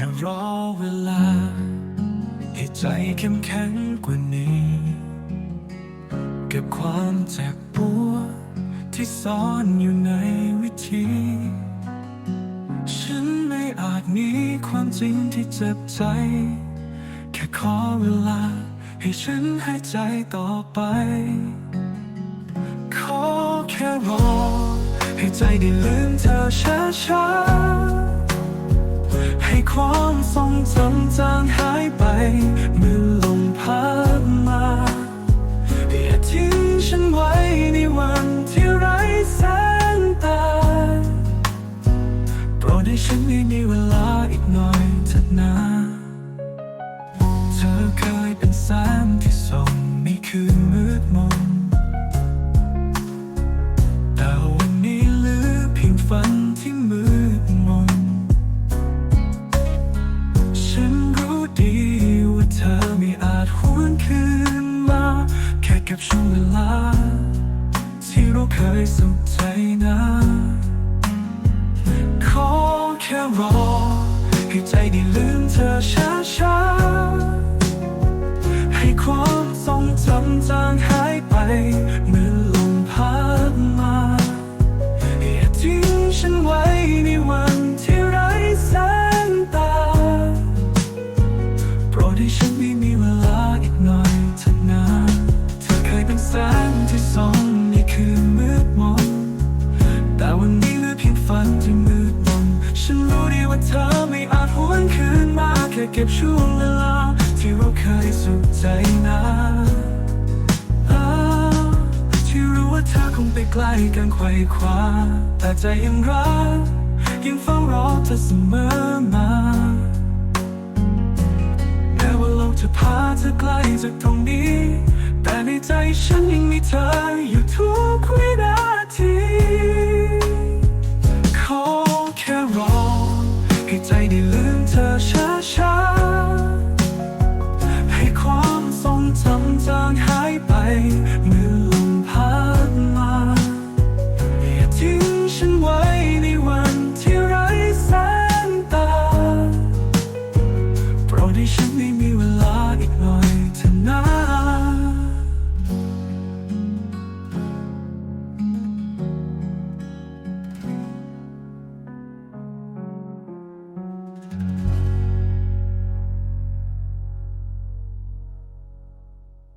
ค่รอเวลา ให้ใจเข้มแข็งกว่านี้ เก็บความเจ็บปวดที่ซ่อนอยู่ในวิธี ฉันไม่อาจหนีความจริงที่เจ็บใจ แค่ขอเวลา ให้ฉันหายใจต่อไป ขอแค่รอ ให้ใจได้ลืมเธอช้าๆ ให้ความทรงจำจางหายไปเมื่อลมพัดมาอย่าทิ้งฉันไว้ในวันที่ไร้แสงตาโปรดให้ฉันได้มีเวลาอีกหน่อยเถิดนะเธอเคยเป็นแสง ก็บช่วงเวลา ที่เราเคยสุขใจนะขอแค่รอให้ใจได้ลืมเธอช้า อไม่อาจหวนคืนมาแค่เก็บช่วงเวลา ที่เราเคยสุขใจนะที่รู้ว่าเธอคงไปไกลกันไขว่คว้าแต่ใจยังรักยังเฝ้ารอเธอเสมอมาแม้ว่าโลกจะพาเธอไกลจากตรงนี้ แต่ในใจฉันยังมีเธออยู่ทุกวิ